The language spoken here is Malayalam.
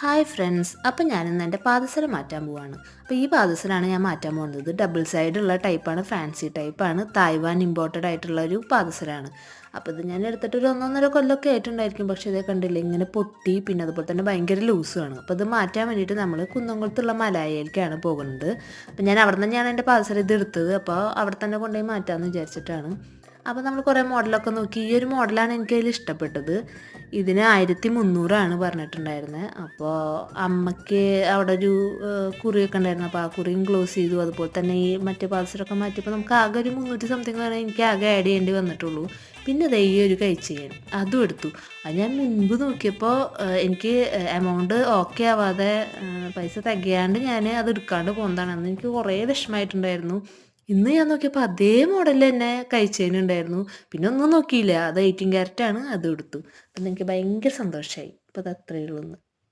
ഹായ് ഫ്രണ്ട്സ് അപ്പം ഞാനിന്ന് എന്റെ പാദസരം മാറ്റാൻ പോവാണ്. അപ്പോൾ ഈ പാദസരമാണ് ഞാൻ മാറ്റാൻ പോകുന്നത്. ഡബിൾ സൈഡുള്ള ടൈപ്പാണ് ഫാൻസി ടൈപ്പാണ് തായ്വാൻ ഇമ്പോർട്ടഡ് ആയിട്ടുള്ള ഒരു പാദസരമാണ് അപ്പോൾ ഇത് ഞാൻ എടുത്തിട്ട് ഒരു ഒന്നൊന്നര കൊല്ലമൊക്കെ ആയിട്ടുണ്ടായിരിക്കും. പക്ഷേ ഇതേ കണ്ടില്ല ഇങ്ങനെ പൊട്ടി പിന്നെ അതുപോലെ തന്നെ ഭയങ്കര ലൂസുമാണ് അപ്പോൾ ഇത് മാറ്റാൻ വേണ്ടിയിട്ട് നമ്മൾ കുന്നംകുളത്തുള്ള മലായയിലേക്കാണ് പോകുന്നത്. അപ്പോൾ ഞാൻ അവിടെ തന്നെയാണ് എന്റെ പാദസരം ഇത് എടുത്തത്. അപ്പോൾ അവിടെ തന്നെ കൊണ്ടുപോയി മാറ്റാമെന്ന് വിചാരിച്ചിട്ടാണ്. അപ്പോൾ നമ്മൾ കുറേ മോഡലൊക്കെ നോക്കി. ഈ ഒരു മോഡലാണ് എനിക്ക് അതിൽ ഇഷ്ടപ്പെട്ടത്. ഇതിന് ആയിരത്തി മുന്നൂറാണ് പറഞ്ഞിട്ടുണ്ടായിരുന്നത് അപ്പോൾ അമ്മയ്ക്ക് അവിടെ ഒരു കുറിയൊക്കെ ഉണ്ടായിരുന്നു. അപ്പോൾ ആ കുറിയും ക്ലോസ് ചെയ്തു. അതുപോലെ തന്നെ ഈ മറ്റേ പാൽസറൊക്കെ മാറ്റിയപ്പോൾ നമുക്ക് ആകെ ഒരു മുന്നൂറ്റി സംതിങ് വേണേൽ എനിക്ക് ആകെ ആഡ് ചെയ്യേണ്ടി വന്നിട്ടുള്ളൂ. പിന്നെ ദേ ഒരു കഴിച്ചെയ്യൻ അതും എടുത്തു. അത് ഞാൻ മുൻപ് നോക്കിയപ്പോൾ എനിക്ക് എമൗണ്ട് ഓക്കെ ആവാതെ പൈസ തികയാണ്ട് ഞാൻ അത് എടുക്കാണ്ട് പോകുന്നതാണ് അന്ന് എനിക്ക് കുറേ വിഷമമായിട്ടുണ്ടായിരുന്നു. ഇന്ന് ഞാൻ നോക്കിയപ്പോൾ അതേ മോഡൽ തന്നെ കഴിച്ചതിനുണ്ടായിരുന്നു പിന്നെ ഒന്നും നോക്കിയില്ല. അത് എയ്റ്റീൻ ക്യാരറ്റ് ആണ്. അത് എടുത്തു. അപ്പം എനിക്ക് ഭയങ്കര സന്തോഷമായി അപ്പോൾ അത് അത്രയേ ഉള്ളൂ